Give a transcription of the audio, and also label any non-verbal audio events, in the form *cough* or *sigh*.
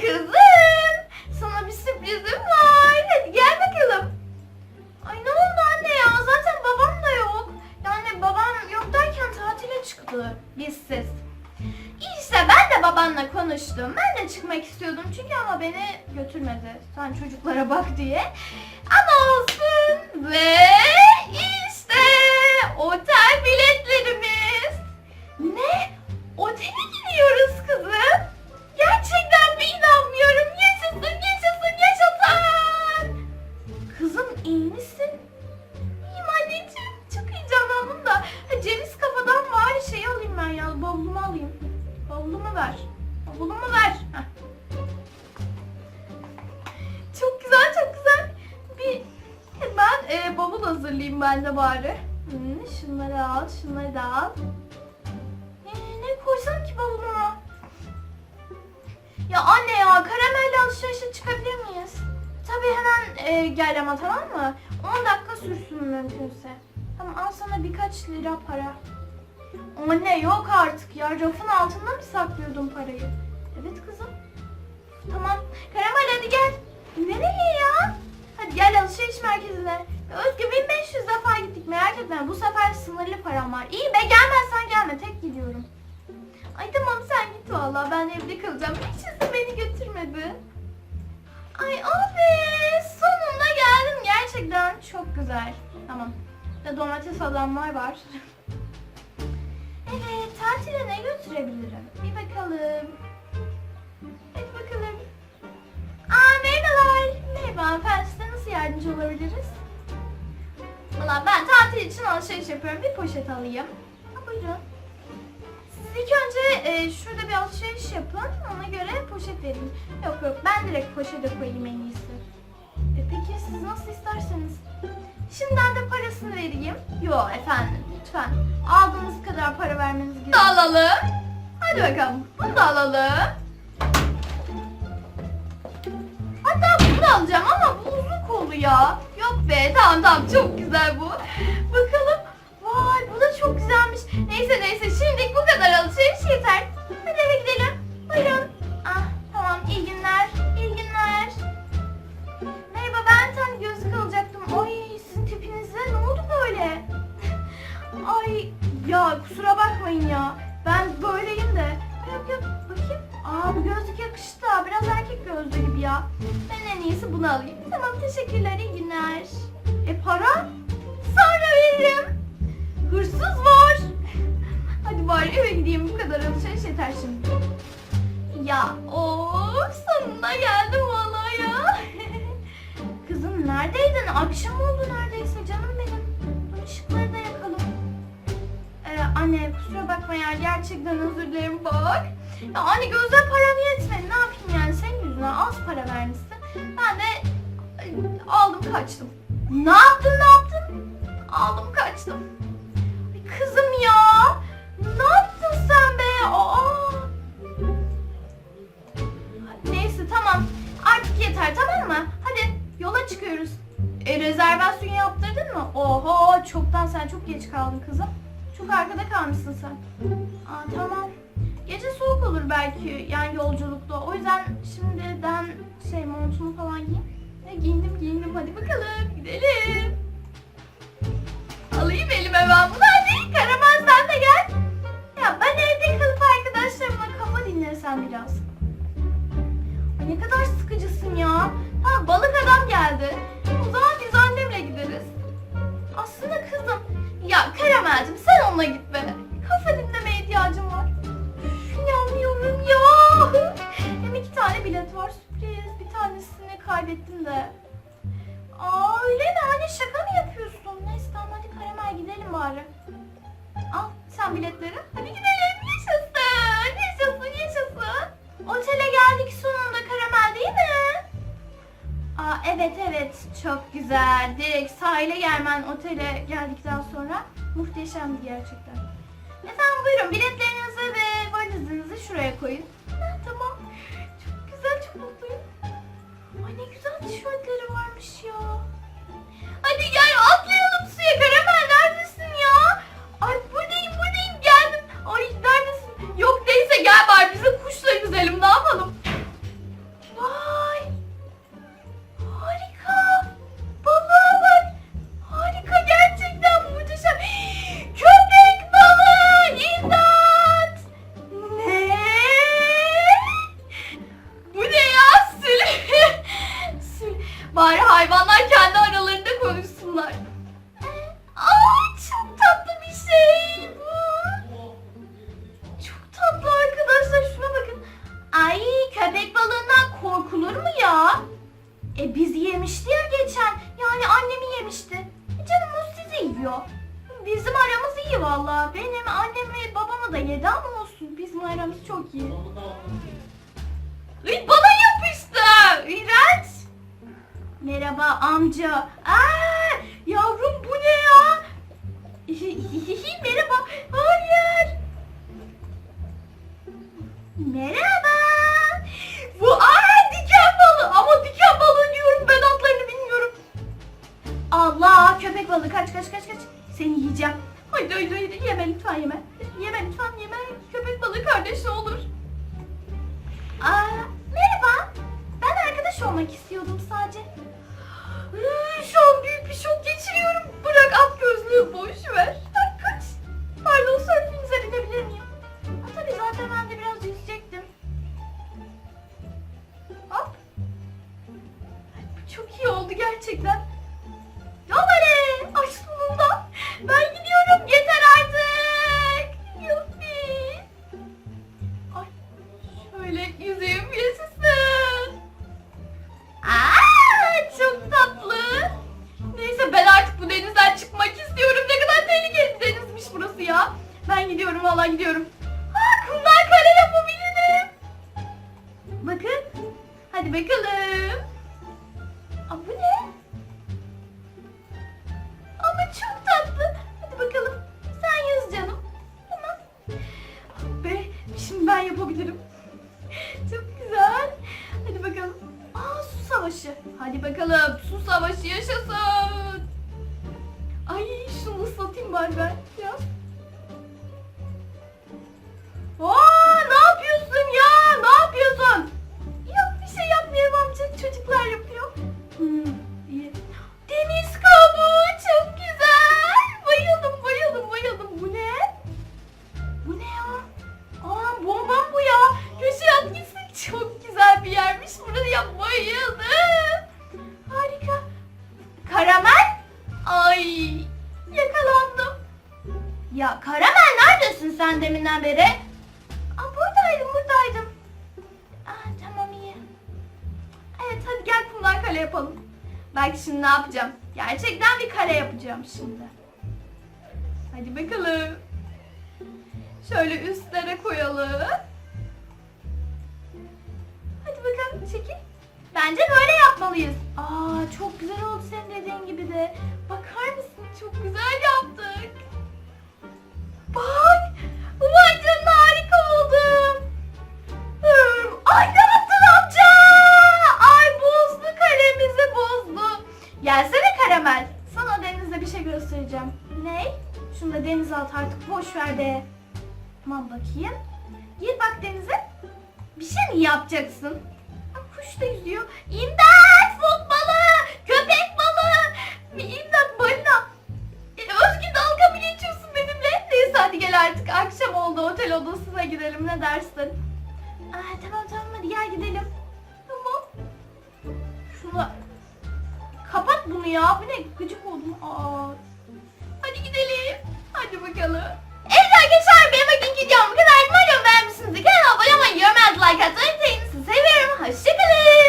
kızım. Sana bir sürprizim var. Hadi gel bakalım. Ay ne oldu anne ya? Zaten babam da yok. Yani babam yok derken tatile çıktı. Bizsiz. İşte ben de babanla konuştum. Ben de çıkmak istiyordum çünkü ama beni götürmedi. Sen çocuklara bak diye. Ama olsun ve işte otel biletli. Bavul hazırlayayım ben de bari. Hı, şunları al, şunları da al. E, ne koysam ki bavuluma? Ya anne ya karamelle alışverişe çıkabilir miyiz? Tabii hemen e, gel ama tamam mı? 10 dakika sürsün mümkünse. Tamam al sana birkaç lira para. Anne yok artık ya rafın altında mı saklıyordun parayı? Evet kızım. Tamam. Karamel hadi gel. Nereye ya? Hadi gel alışveriş merkezine. Özgü 1500 defa gittik merak etme. Bu sefer sınırlı param var. İyi be gelmezsen gelme tek gidiyorum. Ay tamam sen git valla ben evde kalacağım. Hiç de beni götürmedi. Ay abi sonunda geldim gerçekten çok güzel. Tamam. Ya domates adamlar var. Evet tatile ne götürebilirim? Bir bakalım. Hadi bakalım. Aa merhabalar. Merhaba hanımefendi size nasıl yardımcı olabiliriz? Valla ben tatil için alışveriş yapıyorum. Bir poşet alayım. Ha, buyurun. Siz ilk önce e, şurada bir alışveriş yapın. Ona göre poşet vereyim. Yok yok ben direkt poşete koyayım en iyisi. E, peki siz nasıl isterseniz. Şimdiden de parasını vereyim. Yok efendim lütfen. Aldığınız kadar para vermeniz gerekiyor. alalım. Hadi bakalım. Bunu da alalım. Hatta bunu da alacağım ama bu uzun kollu ya. Be tamam tamam çok güzel bu. Bakalım. Vay bu da çok güzelmiş. Neyse neyse şimdilik bu kadar alışveriş yeter. Hadi eve gidelim. Buyurun. Ah tamam iyi günler. İyi günler. Merhaba ben tane gözlük alacaktım. Ay sizin tipinize ne oldu böyle? Ay ya kusura bakmayın ya. Ben böyleyim Aa bu gözlük yakıştı. Biraz erkek gözlüğü gibi ya. Ben en iyisi bunu alayım. Tamam teşekkürler iyi günler. E para? Sonra veririm. Hırsız var. Hadi bari eve gideyim bu kadar alışveriş yeter şimdi. Ya of sonunda geldim valla ya. *laughs* Kızım neredeydin? Akşam oldu neredeyse canım benim. Dur ışıkları da yakalım. Ee, anne kusura bakma ya gerçekten özür dilerim bak. Ya anne gözler param yetmedi ne yapayım yani senin yüzünden az para vermişsin. Ben de aldım kaçtım. Ne yaptın ne yaptın? Aldım kaçtım. Kızım ya. Ne yaptın sen be? Aa. Neyse tamam. Artık yeter tamam mı? Hadi yola çıkıyoruz. E, rezervasyon yaptırdın mı? Oho çoktan sen çok geç kaldın kızım. Çok arkada kalmışsın sen. Aa tamam. Gece soğuk olur belki yani yolculukta. O yüzden şimdiden şey montumu falan giyeyim. Ve giyindim giyindim hadi bakalım gidelim. Alayım elime ben bunu hadi. Karaman sen de gel. Ya ben evde kalıp arkadaşlarımla kafa dinlesem biraz. Ne kadar sıkıcısın ya. Ha balık adam geldi. O zaman biz annemle gideriz. Aslında kızım. Ya Karamel'cim sen onunla git be. Kaybettim de. Aa öyle mi? Hani şaka mı yapıyorsun? Neyse tamam hadi Karamel gidelim bari. Al sen biletleri. Hadi gidelim. Yaşasın. Yaşasın yaşasın. Otele geldik sonunda Karamel değil mi? Aa evet evet çok güzel. Direkt sahile gelmen otele geldikten sonra muhteşemdi gerçekten. Efendim buyurun biletlerinizi ve valizinizi şuraya koyun. Benim annem ve babama da yedi ama olsun. Bizim aramız çok iyi. Ay, bana yapıştı. İğrenç. Merhaba amca. Aa, yavrum bu ne ya? Merhaba. Hayır. Merhaba. Bu aa diken balığı ama diken balığı diyorum ben adlarını bilmiyorum. Allah köpek balığı kaç kaç kaç kaç. Seni yiyeceğim. Yeme lütfen yeme. Yeme lütfen yeme. Köpek balığı kardeşi olur. Aa, merhaba. Ben arkadaş olmak istiyordum sadece. Iı, Şu an büyük bir şok geçiriyorum. Bırak at gözlüğü boş ver. Ay, kaç. Pardon sörfünüze binebilir miyim? Ha, tabii zaten ben de biraz yüzecektim. Hop. Ay, bu çok iyi oldu gerçekten. Yolları! Ay sonunda! Ben gidiyorum Ben gidiyorum. Ha kumdan kale yapabilirim. Bakın. Hadi bakalım. Aa, bu ne? Ama çok tatlı. Hadi bakalım. Sen yüz canım. Tamam. Ah Be, şimdi ben yapabilirim. Çok güzel. Hadi bakalım. Aa su savaşı. Hadi bakalım. Su savaşı yaşasın. Ay şunu ıslatayım bari ben. Ya Karamel neredesin sen deminden beri? Aa buradaydım buradaydım. Aa tamam iyi. Evet hadi gel kumdan kale yapalım. Belki şimdi ne yapacağım? Gerçekten bir kale yapacağım şimdi. Hadi bakalım. Şöyle üstlere koyalım. Hadi bakalım çekil. Bence böyle yapmalıyız. Aa çok güzel oldu senin dediğin gibi de. Bakar mısın? Çok güzel yaptık. Tamam bakayım. Gir bak denize. Bir şey mi yapacaksın? Kuş da yüzüyor. İmdat! Fok balığı! Köpek balığı! İmdat balina! E, Özgü dalga mı geçiyorsun benimle? Neyse hadi gel artık akşam oldu otel odasına gidelim ne dersin? Aa, tamam tamam hadi gel gidelim. Tamam. Şunu kapat bunu ya. Bu ne gıcık oldum. Aa. Hadi gidelim. Hadi bakalım. Evet arkadaşlar benim bugünkü videom bu kadar. Umarım beğenmişsinizdir. Kanala abone olmayı, yorum atmayı, like atmayı unutmayın. Sizi seviyorum. Hoşçakalın.